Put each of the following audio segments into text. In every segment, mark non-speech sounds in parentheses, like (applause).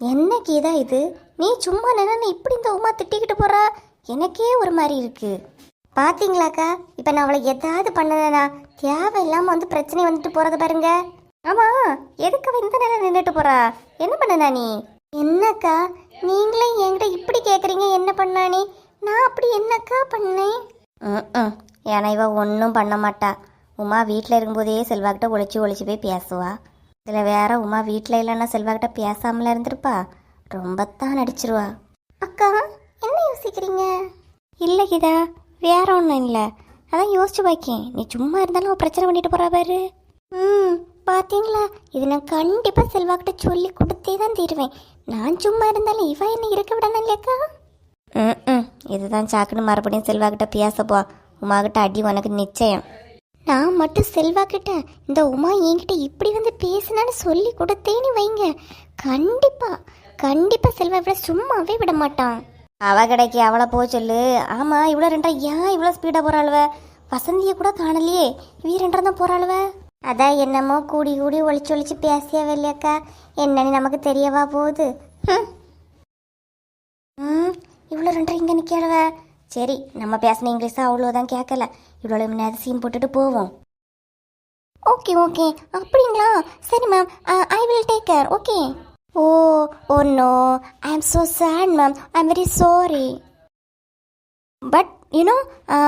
என்ன கீதா இது? நீ சும்மா நின்னு இப்படி இந்த உமா திட்டிக்கிட்டு போறா? எனக்கே ஒரு மாதிரி இருக்கு. பாத்தீங்களாக்கா? இப்போ நான் அவளை எதாவது பண்ணனா தேவையில்லாம வந்து பிரச்சனை வந்துட்டு போறத பாருங்க. ஆமா எதுக்கு அவ இந்த நேரம் நின்றுட்டு போறா? என்ன பண்ணனா நீ? என்னக்கா? நீங்களே என்கிட்ட இப்படி கேட்குறீங்க என்ன பண்ணா நீ? நான் அப்படி என்னக்கா பண்ணேன்? ம் ஏன்னா இவ ஒன்றும் பண்ண மாட்டா. உமா வீட்டில் இருக்கும்போதே செல்வாக்கிட்ட ஒழிச்சு ஒழிச்சு போய் பேசுவா. இதில் வேற உமா வீட்டில் இல்லைன்னா செல்வாக்கிட்ட பேசாமல இருந்திருப்பா. ரொம்பத்தான் நடிச்சிருவா. அக்கா என்ன யோசிக்கிறீங்க? இல்லை கீதா வேற ஒன்றும் இல்லை. அதான் யோசிச்சு பாக்கேன். நீ சும்மா இருந்தாலும் பிரச்சனை பண்ணிட்டு போறா பாரு. ம் பார்த்தீங்களா இது நான் கண்டிப்பாக செல்வாக்கிட்ட சொல்லி கொடுத்தே தான் தீருவேன். நான் சும்மா இருந்தாலும் இவன் என்ன இருக்க விடணும் இல்லையாக்கா ம் இதுதான் சாக்குன்னு மறுபடியும் செல்வாக்கிட்ட பேசப்போ உமாகிட்ட அடி உனக்கு நிச்சயம். நான் மட்டும் செல்வா கிட்ட இந்த உமா என்கிட்ட இப்படி வந்து பேசினான்னு சொல்லி கொடுத்தேன்னு வைங்க. கண்டிப்பா கண்டிப்பா செல்வா இவ்வளோ சும்மாவே விட மாட்டான். அவ கடைக்கு அவளை போக சொல்லு. ஆமா இவ்வளோ ரெண்டா ஏன் இவ்வளோ ஸ்பீடாக போறாளுவ? வசந்தியை கூட காணலையே. இவ ரெண்டா தான் போறாளுவ? அதான் என்னமோ கூடி கூடி ஒளிச்சு ஒளிச்சு பேசியா இல்லையாக்கா? என்னன்னு நமக்கு தெரியவா போகுது. ம் இவ்வளோ ரெண்டரை இங்கே நிற்கலவ சரி நம்ம பேசின இங்கிலீஷாக அவ்வளோதான் கேட்கல. இவ்வளோ நேரம் சீன் போட்டுட்டு போவோம். Okay okay. அப்படிங்களா? சரி ma'am I will take care okay. Oh oh no I am so sad ma'am I am very sorry but you know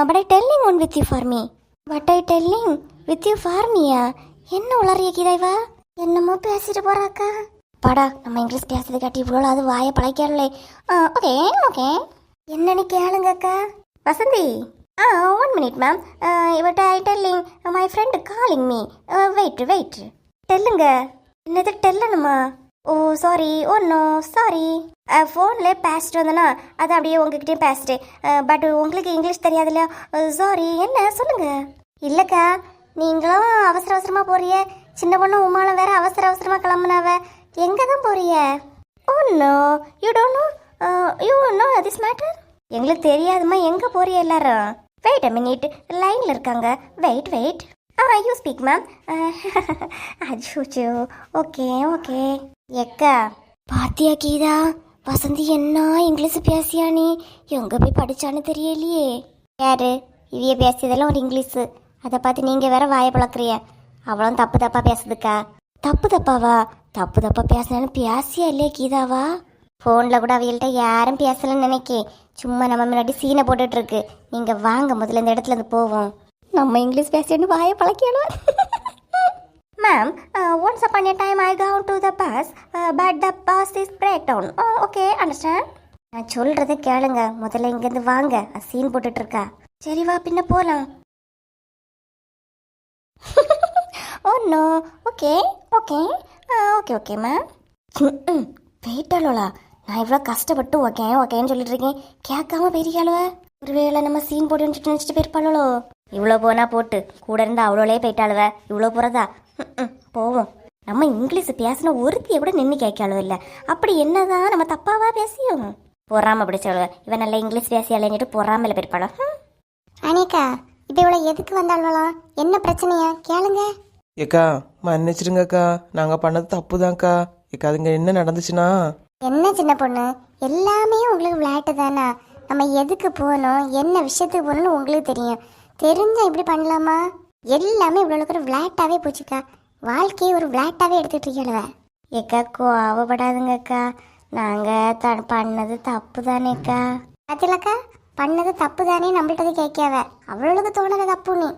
but I telling one with you for me but I telling with you for மீயா என்ன உளறிய கீதாய்வா என்னமோ பேசிட்டு போறாக்கா? படா நம்ம English பேசுறது காட்டி இவ்வளோ அது வாயை பழைக்கலே okay okay என்னன்னு கேளுங்கக்கா. வசந்தி. ஆ one minute ma'am இவட்ட I telling my friend calling me wait wait டெல்லுங்க என்னது டெல்லணுமா oh sorry oh no sorry ஃபோனில் பேசிட்டு வந்தேன்னா அது அப்படியே உங்ககிட்டயும் பேசிட்டேன் பட் உங்களுக்கு இங்கிலீஷ் தெரியாதுல்ல. சாரி என்ன சொல்லுங்க. இல்லைக்கா நீங்களும் அவசர அவசரமாக போறிய சின்ன பொண்ணு உமாலும் வேற அவசர அவசரமாக கிளம்புனாவ. எங்கே தான் போறிய ஓ no you don't know you know this matter எங்களுக்கு தெரியாதுமா எங்கே போறிய எல்லாரும்? வெயிட் அ மினிட் லைனில் இருக்காங்க. Wait wait ah you speak ma'am அச்சோ ஓகே ஓகே எக்கா பாத்தியா கீதா? வசந்தி என்ன இங்கிலீஷ் பேசியா நீ? எங்க போய் படிச்சான்னு தெரியலையே. யாரு? இவைய பேசியதெல்லாம் ஒரு இங்கிலீஷு. அதை பார்த்து நீங்க வேற வாயை பழக்கிறிய அவளும் தப்பு தப்பா பேசுதுக்கா. தப்பு தப்பாவா? தப்பு தப்பா பேசினாலும் பேசியா இல்லையே கீதாவா? ஃபோனில் கூட அவைகள்ட்ட யாரும் பேசலன்னு நினைக்கே. சும்மா நம்ம முன்னாடி சீனை போட்டுட்டு இருக்கு நீங்க வாங்க முதல்ல இந்த இடத்துல இருந்து போவோம். நம்ம இங்கிலீஷ் பேசிட்டு வாயை பழக்கியாலும். Ma'am once uh, upon a time I gone to the bus but the bus is break down okay understand நான் சொல்கிறத கேளுங்க. முதல்ல இங்கேருந்து வாங்க. சீன் போட்டுட்ருக்கா. சரி வா பின்ன போகலாம் ஓ no okay okay okay okay ma'am போயிட்டாளோலா நான் இவ்வளோ கஷ்டப்பட்டு ஓகே ஓகேன்னு சொல்லிட்டு இருக்கேன். கேட்காம போயிருக்காளுவ ஒருவேளை நம்ம சீன் போட்டு நினச்சிட்டு நினச்சிட்டு போயிருப்பாளோ இவ்வளோ போனா போட்டு கூட இருந்து அவ்வளோலே போயிட்டாளுவ? இவ்வளோ போகிறதா போவோம். நம்ம இங்கிலீஷ் பேசின ஒருத்தியை கூட நின்று கேட்காளோ இல்லை. அப்படி என்னதான் நம்ம தப்பாவா பேசியும்? பொறாம பிடிச்சாளுவ இவன் நல்லா இங்கிலீஷ் பேசியாலேன்னுட்டு பொறாமல் போயிருப்பாளோ? அனிகா இப்போ இவ்வளோ எதுக்கு வந்தாள்வலாம் என்ன பிரச்சனையா? கேளுங்க. ஏக்கா மன்னிச்சிடுங்கக்கா. நாங்கள் பண்ணது தப்பு தான்க்கா ஏக்கா அதுங்க என்ன நடந்துச்சுன்னா? என்ன சின்ன பொண்ணு? எல்லாமே உங்களுக்கு விளையாட்டு தானா? நம்ம எதுக்கு போகணும்? என்ன விஷயத்துக்கு போகணும்னு உங்களுக்கு தெரியும். தெரிஞ்சா இப்படி பண்ணலாமா? எல்லாமே இவ்வளோக்கு ஒரு விளையாட்டாகவே போச்சுக்கா. வாழ்க்கையை ஒரு விளையாட்டாகவே எடுத்துகிட்டு இருக்கேன் ஏக்கா கோவப்படாதுங்கக்கா. நாங்கள் த பண்ணது தப்பு தானேக்கா அதிலக்கா பண்ணது தப்பு தானே நம்மள்கிட்ட கேட்காவ அவ்வளோக்கு தோணது தப்பு நீ.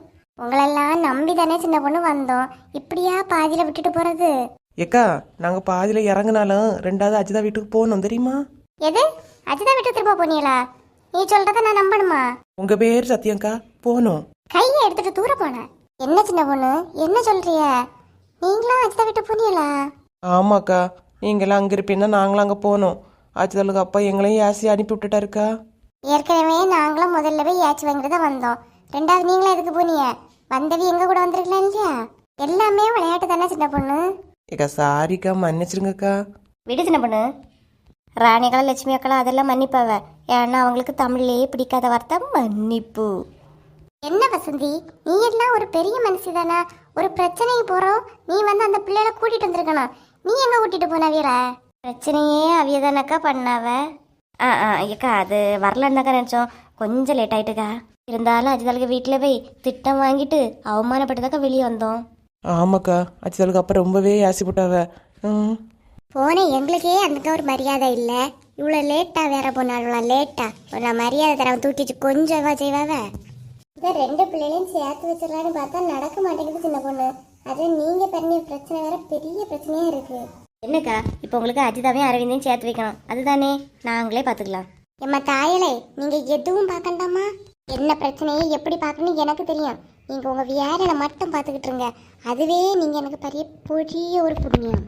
உங்களெல்லாம் நம்பி தானே சின்ன பொண்ணு வந்தோம். இப்படியா பாதியில் விட்டுட்டு போகிறது ஏக்கா நாங்கள் பாதியில் இறங்குனாலும் ரெண்டாவது அஜிதா வீட்டுக்கு போகணும் தெரியுமா? எது? அஜிதா விட்டு திரும்ப போனீங்களா? நீ சொல்றத நான் நம்பணுமா? உங்கள் பேர் சத்தியங்க்கா போகணும். கையை எடுத்துட்டு தூர போனேன் என்ன சின்ன பொண்ணு? என்ன சொல்றிய? நீங்களும் அஜிதா விட்டு போனீங்களா? ஆமாக்கா நீங்களாம் அங்கே இருப்பீங்கன்னா நாங்களும் அங்கே போகணும். அஜிதாளுக்கு அப்பா எங்களையும் ஏசி அனுப்பி விட்டுட்டாருக்கா? ஏற்கனவே நாங்களும் முதல்ல போய் ஏச்சு வாங்கிட்டு தான் வந்தோம். ரெண்டாவது நீங்களும் எதுக்கு போனீங்க? வந்தவி எங்க கூட வந்திருக்கலாம் இல்லையா? எல்லாமே விளையாட்டு தானே சின்ன பொண்ணு? ஏக்கா சாரிக்கா மன்னிச்சிருங்கக்கா. விடு சின்ன பொண்ணு ராணிகளா லட்சுமி அக்களா அதெல்லாம் மன்னிப்பாவ. ஏன்னா அவங்களுக்கு தமிழ்லேயே பிடிக்காத வார்த்தை மன்னிப்பு. என்ன வசந்தி? நீ எல்லாம் ஒரு பெரிய மனுஷி தானே ஒரு பிரச்சனைக்கு போறோம் நீ வந்து அந்த பிள்ளைகளை கூட்டிட்டு வந்திருக்கணும். நீ எங்க கூட்டிட்டு போன வீர பிரச்சனையே அவிய தானக்கா பண்ணாவ? ஆ ஆ ஐயக்கா அது வரலன்னாக்கா நினச்சோம். கொஞ்சம் லேட் ஆயிட்டுக்கா. இருந்தாலும் அஜிதாளுக்கு வீட்டில் போய் திட்டம் வாங்கிட்டு அவமானப்பட்டுதாக்கா வெளியே வந்தோம். ஆமாக்கா அச்சுதலுக்கு அப்போ ரொம்பவே ஆசைப்பட்டாவ. ம். போனே எங்களுக்கே அந்த ஒரு மரியாதை இல்லை. இவ்வளோ லேட்டாக வேற போனாலும் லேட்டா ஒரு மரியாதை தர தூக்கிச்சு கொஞ்சம் செய்வாவ? இதை ரெண்டு பிள்ளைகளையும் சேர்த்து வச்சிடலான்னு பார்த்தா நடக்க மாட்டேங்குது சின்ன பொண்ணு. அது நீங்கள் பண்ணி பிரச்சனை வேற பெரிய பிரச்சனையாக இருக்குது என்னக்கா இப்போ உங்களுக்கு அஜிதாவையும் அரவிந்தையும் சேர்த்து வைக்கணும். அதுதானே? நாங்களே பார்த்துக்கலாம். எம்மா தாயலே நீங்க எதுவும் பார்க்கண்டாமா? என்ன பிரச்சனையை எப்படி பார்க்கணும் எனக்கு தெரியும். நீங்க உங்க வியாரனை மட்டும் பார்த்துக்கிட்டு இருங்க. அதுவே நீங்க எனக்கு பெரிய பெரிய ஒரு புண்ணியம்.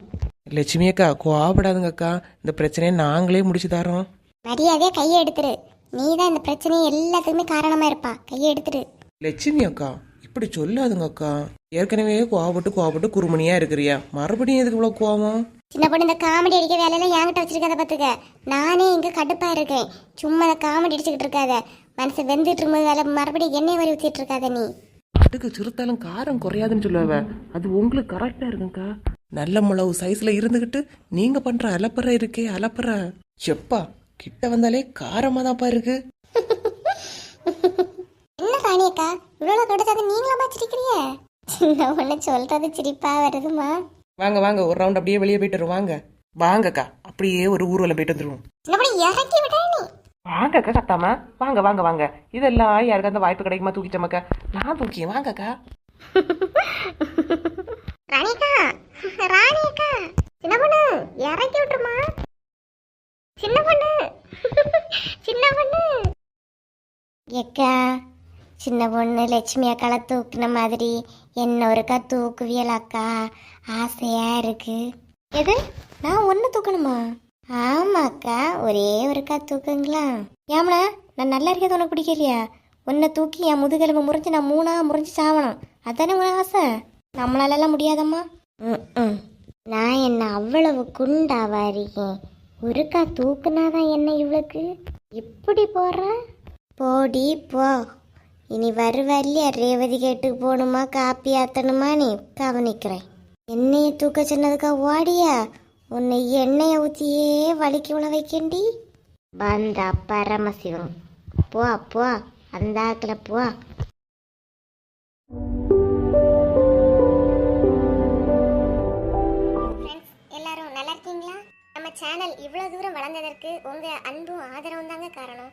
லட்சுமி அக்கா கோவப்படாதுங்க அக்கா இந்த பிரச்சனையை நாங்களே முடிச்சு தரோம். மரியாதையா கையை எடுத்துரு. நீ தான் இந்த பிரச்சனை எல்லாத்துக்குமே காரணமா இருப்பா. கையை எடுத்துரு. லட்சுமி அக்கா இப்படி சொல்லாதுங்க அக்கா ஏற்கனவே கோவப்பட்டு கோவப்பட்டு குறுமணியா இருக்கிறியா. மறுபடியும் எதுக்கு இவ்வளோ கோவம்? சின்ன பொண்ணு இந்த காமெடி அடிக்க வேலையெல்லாம் என்கிட்ட வச்சிருக்காத பாத்துக்க. நானே இங்க கடுப்பா இருக்கேன். சும்மா இந்த காமெடி அடிச்சுக்கிட்டு இருக்காத. மனசு வெந்துட்டு இருக்கும்போது வேலை மறுபடியும் எண்ணெய் வரி ஊத்திட்டு இருக்காத நீ. அதுக்கு சிறுத்தாலும் காரம் குறையாதுன்னு சொல்லுவ. அது உங்களுக்கு கரெக்டா இருக்குங்கக்கா நல்ல மிளகு சைஸ்ல இருந்துகிட்டு நீங்க பண்ற அலப்பற இருக்கே அலப்பற. செப்பா கிட்ட வந்தாலே காரமா தான்ப்பா இருக்கு. (laughs) என்ன ராணியக்கா இவ்வளவு கடுத்தாது நீங்களா வச்சிருக்கிறிய சின்ன பொண்ணு சொல்றது சிரிப்பா வருதுமா வாங்க வாங்க ஒரு ரவுண்ட் அப்படியே வெளியே போயிட்டு வருவோம் வாங்க. வாங்கக்கா. அப்படியே ஒரு ஊர்வலம் போயிட்டு வந்துருவோம். வாங்கக்கா கத்தாம வாங்க வாங்க வாங்க. இதெல்லாம் யாருக்கு அந்த வாய்ப்பு கிடைக்குமா? தூக்கிட்டோமாக்கா. நான் தூக்கியேன். வாங்கக்கா. ராணியக்கா ராணியக்கா சின்ன பொண்ணு இறக்கி விட்டுருமா? சின்ன பொண்ணு சின்ன பொண்ணு எக்கா சின்ன பொண்ணு லட்சுமி அக்கால தூக்குன மாதிரி என்ன ஒருக்கா தூக்குவியல் அக்கா? ஆசையா இருக்கு. எது? நான் ஒன்று தூக்கணுமா? ஆமாக்கா ஒரே ஒருக்கா தூக்குங்களா? ஏமனா நான் நல்லா இருக்கிறது உனக்கு பிடிக்கலையா? உன்னை தூக்கி என் முதுகெலும்பு முறிஞ்சு நான் மூணா முறிஞ்சு சாவணும். அதானே உனக்கு ஆசை? நம்மளாலலாம் முடியாதம்மா. ம் நான் என்ன அவ்வளவு குண்டாவா இருக்கேன்? ஒருக்கா தூக்குனாதான் என்ன இவளுக்கு? இப்படி போடுறேன் போடி போ. இனி வருவல்லையா ரேவதி கேட்டுக்கு போகணுமா காப்பி ஆத்தணுமா நீ கவனிக்கிறேன் எண்ணெயை தூக்க சொன்னதுக்கா ஓடியா உன்னை எண்ணெயை ஊற்றியே வலிக்கு உள்ள வைக்கண்டி வந்தா பரமசிவம் போ போ அந்த ஆக்கில் போ ஃப்ரெண்ட்ஸ் எல்லாரும் நல்லா இருக்கீங்களா நம்ம சேனல் இவ்வளோ தூரம் வளர்ந்ததற்கு உங்கள் அன்பும் ஆதரவும் தாங்க காரணம்